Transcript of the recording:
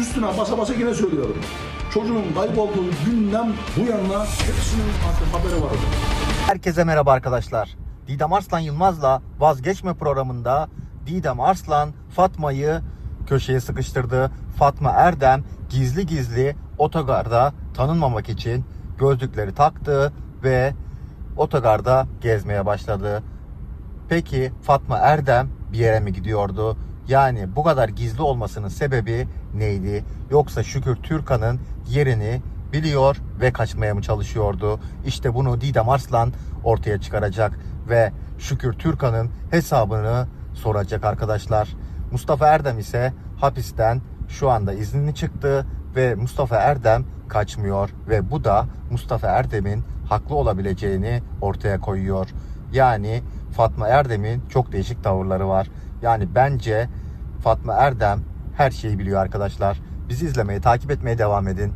üstüne basa basa yine söylüyorum. Çocuğun kaybolduğu günden bu yana hepsinin artık haberi var. Herkese merhaba arkadaşlar. Didem Arslan Yılmaz'la vazgeçme programında Didem Arslan Fatma'yı köşeye sıkıştırdı. Fatma Erdem gizli gizli otogarda tanınmamak için gözlükleri taktı ve otogarda gezmeye başladı. Peki Fatma Erdem bir yere mi gidiyordu? Yani bu kadar gizli olmasının sebebi neydi? Yoksa Şükür Türkan'ın yerini biliyor ve kaçmaya mı çalışıyordu? İşte bunu Didem Arslan ortaya çıkaracak ve Şükür Türkan'ın hesabını soracak arkadaşlar. Mustafa Erdem ise hapisten şu anda iznini çıktı ve Mustafa Erdem kaçmıyor ve bu da Mustafa Erdem'in haklı olabileceğini ortaya koyuyor. Yani Fatma Erdem'in çok değişik tavırları var. Yani bence Fatma Erdem her şeyi biliyor arkadaşlar. Bizi izlemeye, takip etmeye devam edin.